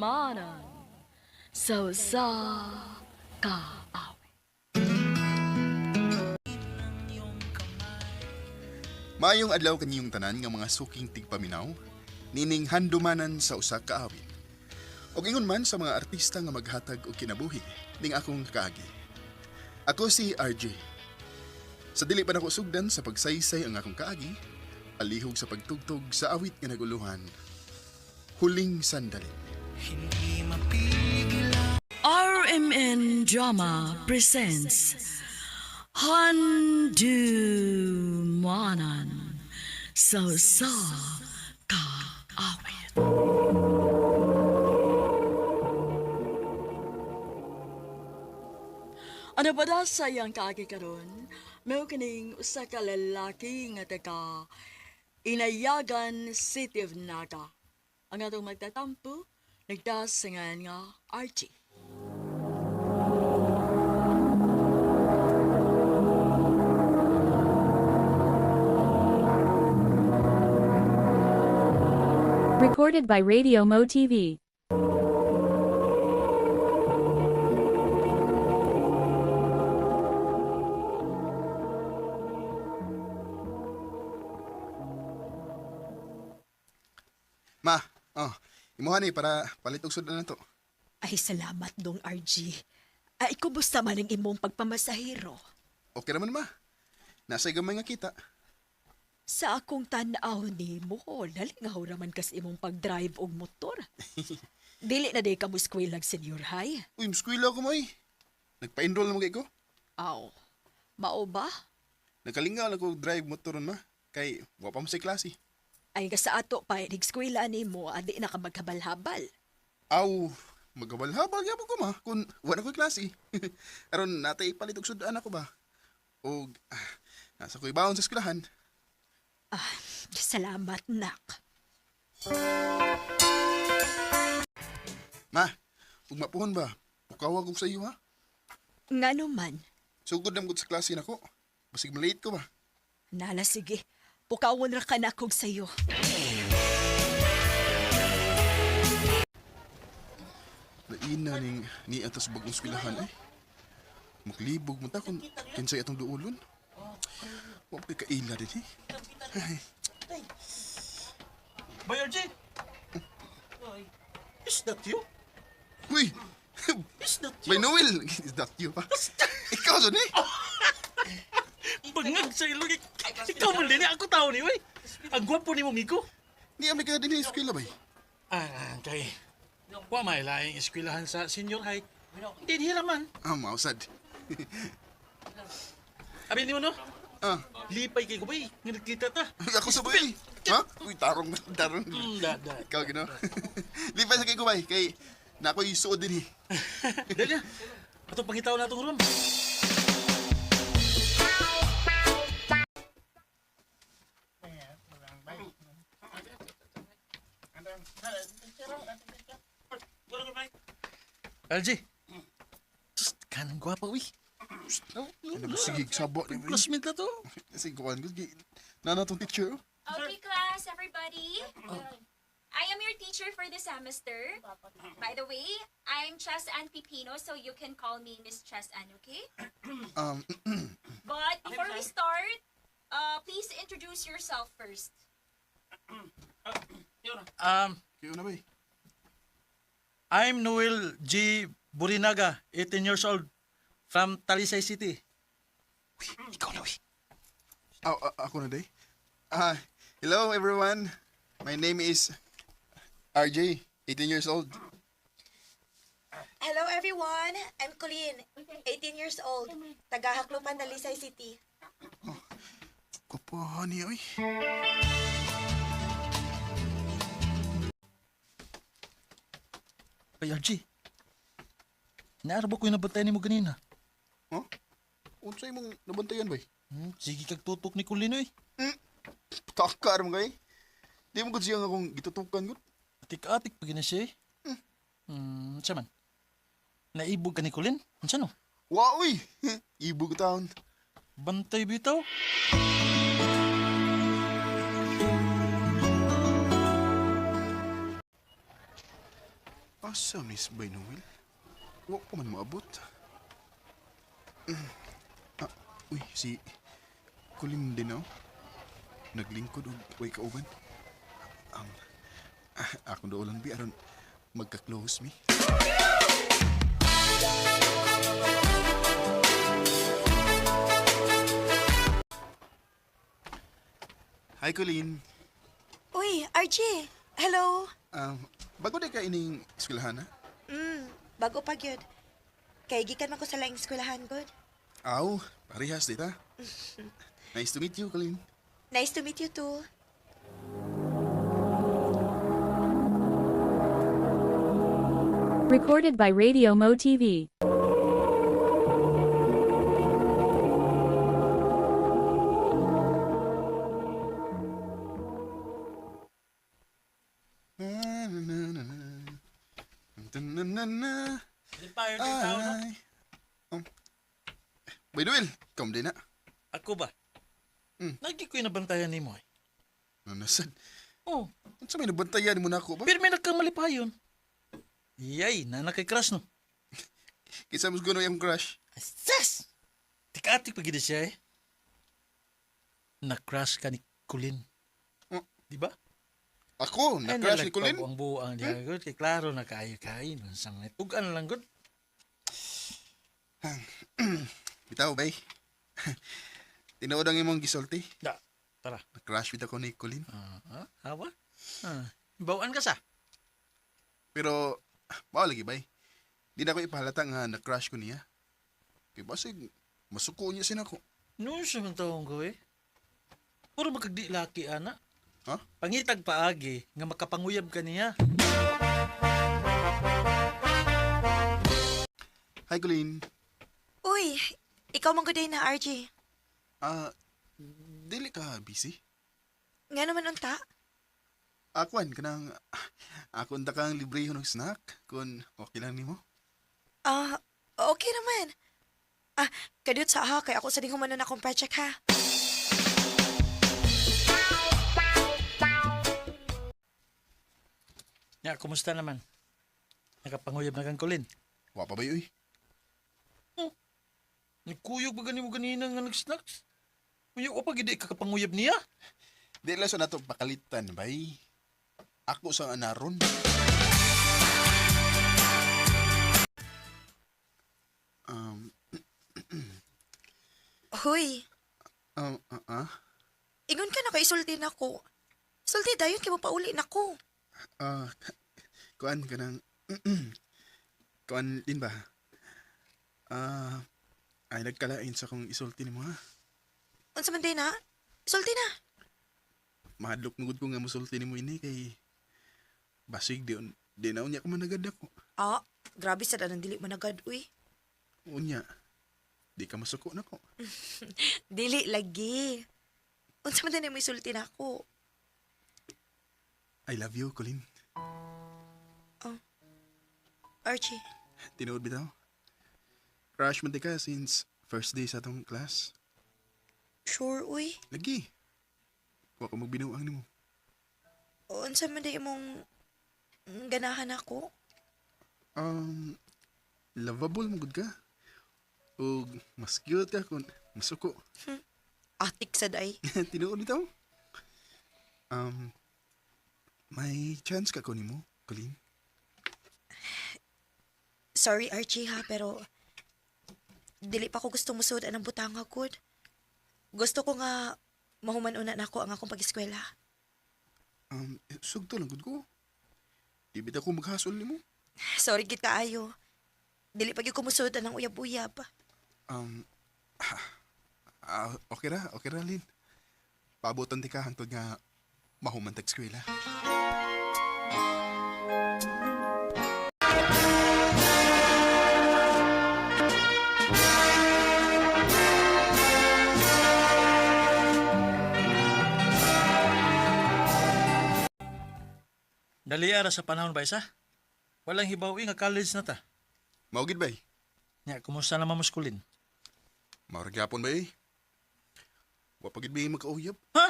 Handumanan So sa kaaw Maayong adlaw kaniyong tanan nga mga suking tigpaminaw, nining handumanan sa usa ka awit. Og ingon man sa mga artista nga maghatag og kinabuhi ning akong kaagi. Ako si RJ. Sa dili pa nako sugdan sa pagsaysay ang akong kaagi, palihog sa pagtugtog sa awit nga naguluhan. Huling sandali. RMN Drama presents Handumanan So sa kaawit Ano ba da sayang kaagi karon? May kining usa ka lalaki nga taga Inayagan City of Naga. Ang atong magtatampo, nagdasangan nga Archie. Recorded by Radio Mo TV. Ma, oh, imuha ni para palit og sudan na to. Ay, salamat dong, RG. Ay, kumusta man ang imong pagpamasahiro? Okay naman ma. Nasa gamay nga kita. Sa akong tanaw ni mo, nalingaw raman kas imong pag-drive og motor. Dili na day ka mo skwilag senior high. Uy, muskwila ko mo eh. Nagpa-enroll na mo kay ko. Aw, mao ba? Nakalingaw na ko drive motor ma. Kay, wa pa mo sa klase. Ay, ka sa ato pa, nigskwila ni mo, adi na ka maghabal-habal. Aw, maghabal-habal gyapon ko ma kung wala ko klase. Aron natay palit og sudan ako ba. O ah, nasa ko ibawon sa eskwelahan. Ah, salamat, nak. Ma, ug mapuhon ba? Pukawag ko sa iyo ha. Nga naman, Sugod na mo sa klase nako. Basig malate ko ba? nala sige, pukawon ra ka na kog sayo. Laina ning ni atas bagong eskwelahan eh. Maglibog mo ta kung kinsay atong duulon. Wa pa kaila din eh. Ay, Bay RJ! Is that you? Uy! Is that By you? Noel! Is that you pa? Ikaw eh! Bangag sa ilong. Ikaw man din. Ako tao ni, wey. Ang gwapo ni mong iko. Ni amay ka din sa eskwela ba? Ah, kay. Wa may laing eskwelahan sa senior high. Hindi hira man. Ah, mausad. Abi ni mo no? Ah, Lipay kay ko bay. Nga nagkita ta. Ako sa bay. Ha? Uy, tarong tarong. Mm, da, da. Ikaw, gino. Lipay sa kay Kubay, kay na ako'y suod din eh. Dali na. Ato pangitaw na itong room. LG. Just kanang gwapa, uy. Ano ba, sige, sabo. Classmate na to. Sige, kuhan ko. Nana tong teacher. oh. Okay, class, everybody. I am your teacher for the semester. By the way, I'm Chess Ann Pipino, so you can call me Miss Chess Ann, okay? Um, But before we start, uh, please introduce yourself first. Um, kayo na ba? I'm Noel G. Burinaga, 18 years old, from Talisay City. Uy, ikaw na, uy. Ah, ah, ako na day. Ah, hello everyone. My name is RJ, 18 years old. Hello everyone, I'm Colleen, 18 years old, taga Haklupan, Dalisay City. Kapahan niya, oy. Ay, RG. Naarbo ko yung nabantayan ni mo ganina. Huh? Unsay mong nabantayan ba? Hmm, sige kag tutok ni Kulino eh. Takar mo kay. Di mo gud siya nga akong gitutukan gud. Atik-atik pa gina siya eh. Hmm, siya man. Naibog ka ni Kulin? Ano no? Wa uy. Ibog taon. Bantay bitaw? Asa Miss Noel? Wa ko man maabot. Ah, uy, si Kulin din ako. Naglingkod og way kauban. Um, ah, akong doolan bi aron magka-close me. Hi, Colleen. Uy, RJ. Hello. Um, bago di ka ining eskwelahan, ha? Mm, bago pa gyud. Kay gikan man ko sa laing eskwelahan gud. Aw, parehas dita. nice to meet you, Colleen. Nice to meet you too. Recorded by Radio Mo TV. Na, na, na, na. Tao, no? Ay. Um. By din na. Ako ba? Hmm. Lagi ko'y nabantayan ni mo eh. Nanasan. Oh, Ano sa may nabantayan mo na ako ba? pero may nagkamali pa yun. Yay, na nakikrush no. Kisa mas guno yung crush. Sus! Tikatik pa gina siya eh. Na-crush ka ni Kulin. Oh. Di ba? Ako, Ay, na-crush ni Colleen. Ang buang niya. Good. Kay klaro na kayo-kain. Sang tugan lang good. Bitaw, bay. Tinood ang imong gisulti. Da. Tara. Na-crush bitaw ko ni Colleen. Ah, ah, hawa? Ah, bawaan ka sa. Pero, mao lagi bay. Di na ko ipahalata nga na-crush ko niya. Kaya basig, masuko niya sinako. Noon siya man taong ko eh. Puro magkagdi laki, ana. Ha? Pangitag paagi nga makapanguyab ka niya. Hi, Colleen. Uy, ikaw man gud na RJ. Ah, dili ka busy? Nga naman unta. Akuan, kanang, ako unta kang libre ng snack, kung okay lang nimo. Ah, okay naman. Ah, kadiyot sa ha, kay ako sa ding humanon akong project ha. Ya, kumusta naman? Nakapanguyab na kang kulin. Wa pa ba uy? Nagkuyog ba gani mo ganina nga nag-snacks? Uyo ko pa gidi kakapanguyab niya. Di lang sa nato pakalitan, bay. Ako sa anaron. Um, Hoy, um, ah, ah, ingon ka na kay isulti na ko. Sulti dayon kay mo pauli na ko. ah, kuan ka ng, kuan din ba? Ah, ay nagkalain sa kong isulti ni mo ha. Unsa man na? Sulti na. Mahadlok nugod ko nga musulti ni mo ini kay basig di, un- di na unya ko managad ako. Ah, grabe sa danang dili managad uy. Unya, di ka masuko na ko. Dili lagi. Unsa man day na may sulti na ako. I love you, Colin. Archie, Tinood bitaw. Crush man di ka since first day sa atong class. sure uy. Lagi. Wa ko magbinuang nimo. Unsa man day imong ganahan ako? Um, lovable mo gud ka. O mas cute ka kung masuko. Atik sa day. Tinuod bitaw. Um, may chance ka ko nimo, Colin. Sorry Archie ha, pero dili pa ko gusto musud ang butanga good. Gusto ko nga mahuman una na ako ang akong pag-eskwela. Um, eh, sugto lang gud ko. Di bitaw ko maghasol nimo. Sorry gid kaayo. Dili pa gyud ko musud ang uyab-uyab. Um, ah, okay ra, okay ra, Lin. Paabotan ti ka hantod nga mahumantag eskwela. Dali ara sa panahon ba isa? Walang hibawi nga college na ta. Maugid bay? Nya, kumusta naman mas kulin? Mauragyapon bay? Wa pagid bay magkauyab. Ha?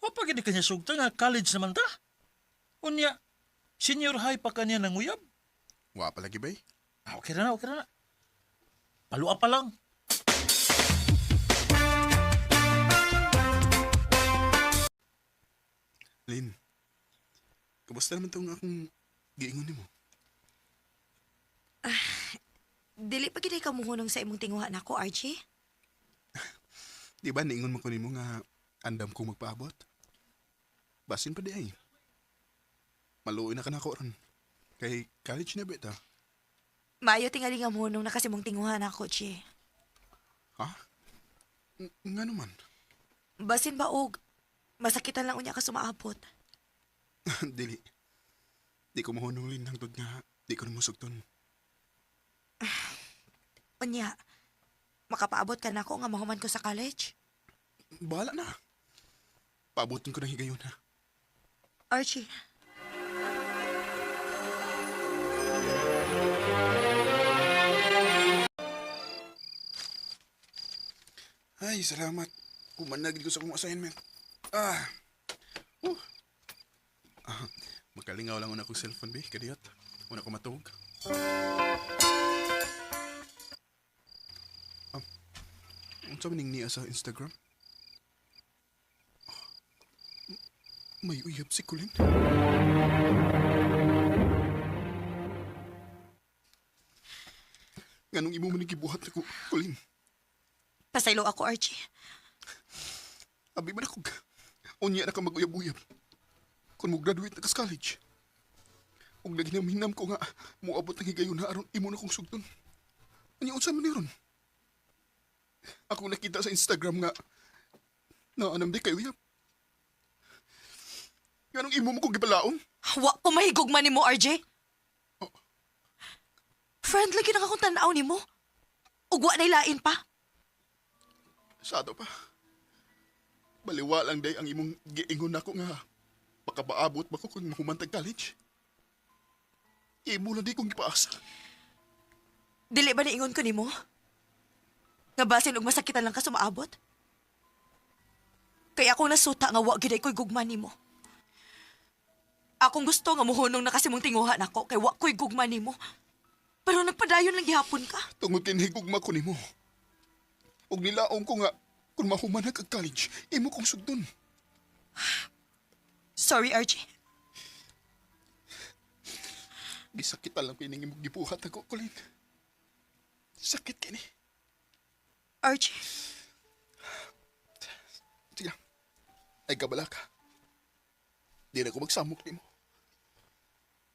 Wa pa gini kanya sugta nga college naman ta? Unya, senior high pa kanya nang uyab? Wa pa lagi bay. Ah, okay na na, okay na. Palua pa lang. Lin, kamusta naman tong akong giingon nimo? Dili pa gid ka muhunong sa imong tinguha nako, Archie. Di ba niingon mo ko nimo nga andam ko magpaabot? Basin pa di ay. Maluoy na ka na ko ron. Kay college na bita. Maayo tingali nga muhunong na kasi mong tinguha nako, Chi. Ha? Ng- Nga naman. Basin ba og masakitan lang unya ka sumaabot. Dili. Di ko mahunong lin hangtod nga di ko na musugton. Unya, makapaabot ka nako nga mahuman ko sa college. Bahala na. Paabutin ko ng higayon ha. Archie, Ay, salamat. Kumanagid ko sa kong assignment. Ah. Uh. Ah. Makalingaw lang una kong cellphone, be. Kadiyot. Una ko matuog. Ah. Ang sabi ning niya sa Instagram? Ah. May uyab si Kulin. Nganong imo man gibuhat ako, Kulin? pasaylo ako, Archie. Abi ba na kog? Unya na ka mag-uyab-uyab. Kung mo graduate na ka sa college. Ug naginaminam ko nga, muabot ng higayon na aron imo na kong sugton. Unya, unsa man ni ron? Ako nakita sa Instagram nga, naanam di kay uyab. Ganong imo mo kong gibalaon? Wa ko mahigugman ni mo, RJ. Friend, lagi na akong tanaw ni mo. Ug wa na ilain pa. Sado pa. Baliwa lang day ang imong giingon nako nga makapaabot ba ko kung mahumantag college. Imo lang di kong gipaasa. Dili ba niingon ko ni mo? Nga basin og masakitan lang ka sumaabot? Kaya ako nasuta nga wa gid ko'y gugma nimo. Akong gusto nga muhunong na kasi mong tinguha nako kay wa ko'y gugma nimo. Pero nagpadayon lang gihapon ka. Tungod kay higugma ko nimo. Ug nilaong ko nga kung mahuman na kag college, imo kong sugdon. Sorry, RJ. Gisakit lang kining imong gibuhat ako, Colin. Sakit kini. RJ. Sige. Ay kabala ka. Di na ko magsamok nimo.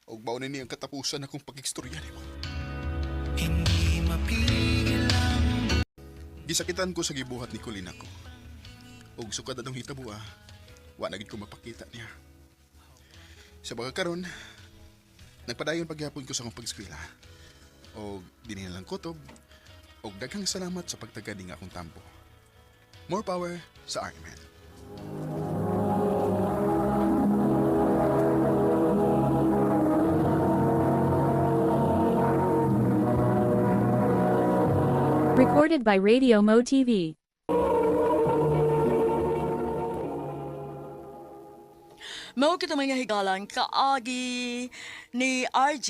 Og mao na ni ang katapusan akong pag-istorya nimo. Gisakitan ko sa gibuhat ni Colin ako. Og sukad atong hitabo ah, wa na gid ko mapakita niya. Sa mga karon, nagpadayon pagyapon ko sa akong pag-eskwela. Og dinhi na lang kutob, og daghang salamat sa pagtagad ning akong tampo. More power sa argument. Recorded by Radio Mo TV. Mao kita mga higalan kaagi ni RG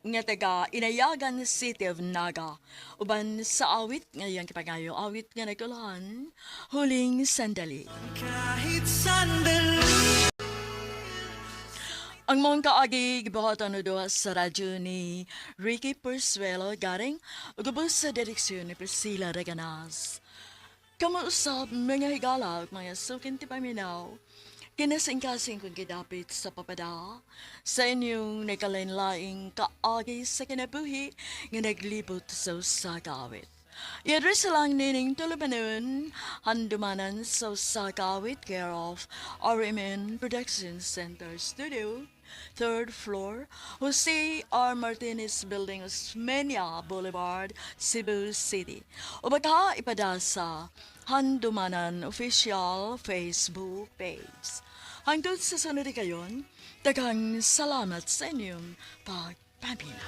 nga taga Inayagan City of Naga. Uban sa awit ngayon kipangayo awit nga nagkulahan huling sandali. Ang mga kaagi gibuhatan no doha sa radyo ni Ricky Persuelo garing ugubos sa direksyon ni Priscilla Reganas. Kamuusap mga higala ug mga sukin ti paminaw. Kinasing-kasing kong gidapit sa papada sa inyong nagkalain-laing kaagi sa kinabuhi nga naglibot sa usagawit. Iadres lang nining tulubanon, handumanan sa usagawit care of RMN Production Center Studio, third floor, Jose R. Martinez Building, Osmeña Boulevard, Cebu City. O baka ipada sa Handumanan Official Facebook page. Hangtod sa sunod kayon, daghang salamat sa inyong pagpamina.